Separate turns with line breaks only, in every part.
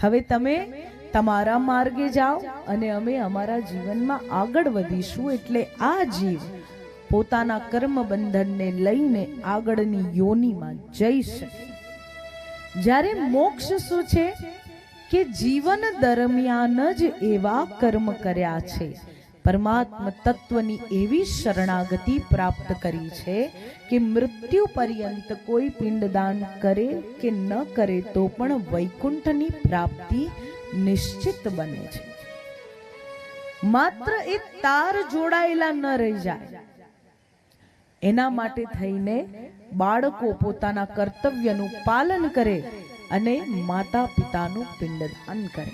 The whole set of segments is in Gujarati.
હવે તમે તમારા માર્ગે જાઓ અને અમે અમારા જીવનમાં આગળ વધીશું એટલે આ જીવ પોતાના કર્મ બંધનને લઈને આગળની યોનિમાં જઈ શકે. જ્યારે મોક્ષ શું છે? કે જીવન દરમિયાન જ એવા કર્મ કર્યા છે પરમાત્મ તત્વની એવી શરણાગતિ પ્રાપ્ત કરી છે કે મૃત્યુ પર્યંત કોઈ પિંડદાન કરે કે ન કરે તો પણ વૈકુંઠની પ્રાપ્તિ નિશ્ચિત બને છે. માત્ર એક તાર જોડાયેલા ન રહી જાય. એના માટે થઈને બાળકો પોતાના કર્તવ્યનું પાલન કરે અને માતા પિતાનું પિંડદાન કરે.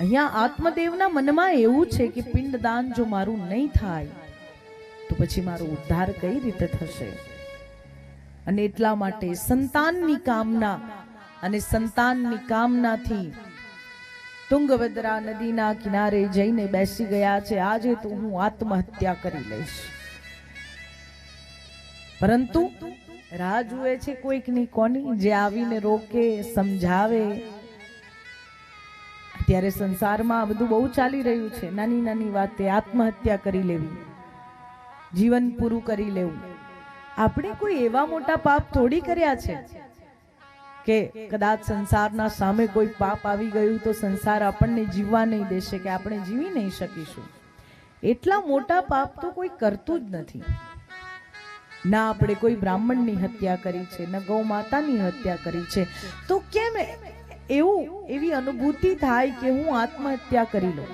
અહીંયા આત્મદેવના મનમાં એવું છે કે પિંડદાન જો મારું નહીં થાય, તો પછી મારો ઉદ્ધાર કઈ રીતે થશે? અને એટલા માટે સંતાનની કામના અને સંતાનની કામનાથી તુંગભદ્રા નદીના કિનારે જઈને બેસી ગયા છે. આજે તો હું આત્મહત્યા કરી લઈશ. પરંતુ રાહ જુએ છે કોઈકની કોની જે આવીને રોકે, સમજાવે અત્યારે સંસારમાં આ બધું બહુ ચાલી રહ્યું છે. નાની નાની વાતે આત્મહત્યા કરી લેવી. જીવન પૂરું કરી લેવું. આપણે કોઈ એવા મોટા પાપ થોડી કર્યા છે કે કદાચ સંસારના સામે કોઈ પાપ આવી ગયું તો સંસાર આપણને જીવવા નહીં દેશે કે આપણે જીવી નહીં શકીશું. એટલા મોટા પાપ તો કોઈ કરતું જ નથી. ના આપણે કોઈ બ્રાહ્મણની હત્યા કરી છે, ન ગૌ માતાની હત્યા કરી છે. તો કેમ એવું એવી અનુભૂતિ થાય કે હું આત્મહત્યા કરી લઉં.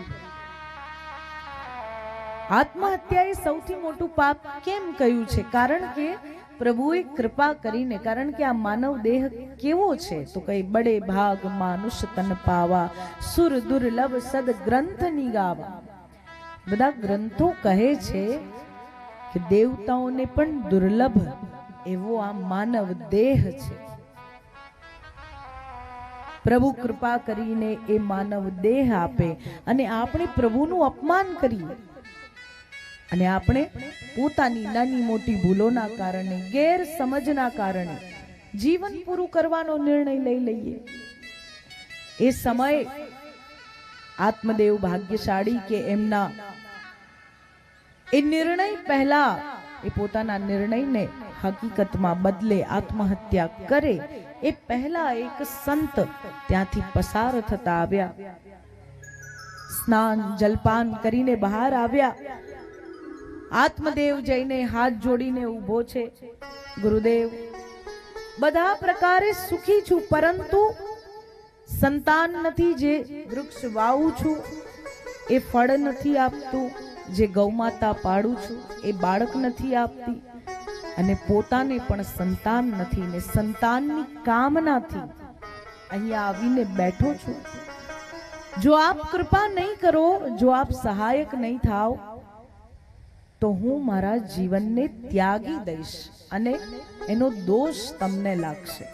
આત્મહત્યા એ સૌથી મોટું પાપ કેમ કહ્યું છે? કારણ કે પ્રભુએ કૃપા કરીને, કારણ કે આ માનવ દેહ કેવો છે? તો કઈ બડે ભાગ માનુષ તન પાવા, સુર દુર્લભ સદ ગ્રંથ નિગાવા. બધા ગ્રંથો કહે છે કે દેવતાઓને પણ દુર્લભ એવો આ માનવ દેહ છે. પ્રભુ કૃપા કરીને એ માનવ દેહ આપે અને આપણે પ્રભુનું અપમાન કરીએ. અને આપણે પોતાની નાની મોટી ભૂલોના કારણે, ગેરસમજના કારણે જીવન પૂરું કરવાનો નિર્ણય લઈ લઈએ. એ સમય આત્મદેવ ભાગ્યશાળી કે એમના એ નિર્ણય પહેલા એ પોતાના નિર્ણયને હકીકતમાં બદલે આત્મહત્યા કરે એ પહેલા એક સંત ત્યાંથી પસાર થતા આવ્યા. સ્નાન, જલપાન કરીને બહાર આવ્યા. આત્મદેવ જઈને હાથ જોડીને ઊભો છે. ગુરુદેવ, બધા પ્રકારે સુખી છું, પરંતુ સંતાન નથી જે વૃક્ષ વાવું છું. એ ફળ નથી આપતું. જે ગૌમાતા પાડું છું, એ બાળક નથી આપતી અને પોતાને પણ સંતાન નથી ને સંતાનની કામનાથી અહીંયા આવીને બેઠો છું. જો આપ કૃપા નહીં કરો, જો આપ સહાયક નહીં થાવ, તો હું મારા જીવનને ત્યાગી દઈશ અને એનો દોષ તમને લાગશે.